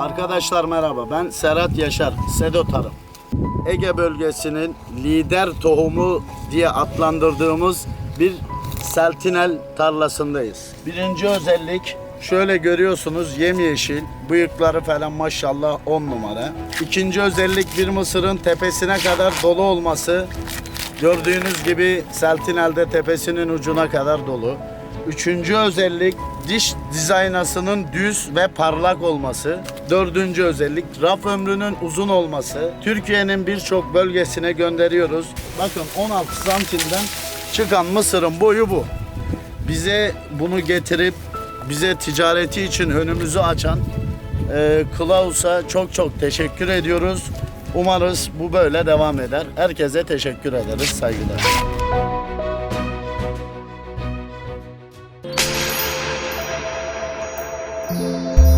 Arkadaşlar merhaba ben Serhat Yaşar, Sedo Tarım. Ege bölgesinin lider tohumu diye adlandırdığımız bir seltinel tarlasındayız. Birinci özellik şöyle görüyorsunuz yemyeşil, bıyıkları falan maşallah 10 numara. İkinci özellik bir mısırın tepesine kadar dolu olması. Gördüğünüz gibi seltinelde tepesinin ucuna kadar dolu. Üçüncü özellik diş dizaynasının düz ve parlak olması. Dördüncü özellik raf ömrünün uzun olması. Türkiye'nin birçok bölgesine gönderiyoruz. Bakın 16 santimden çıkan mısırın boyu bu. Bize bunu getirip bize ticareti için önümüzü açan e, Klaus'a çok çok teşekkür ediyoruz. Umarız bu böyle devam eder. Herkese teşekkür ederiz. Saygılar. Música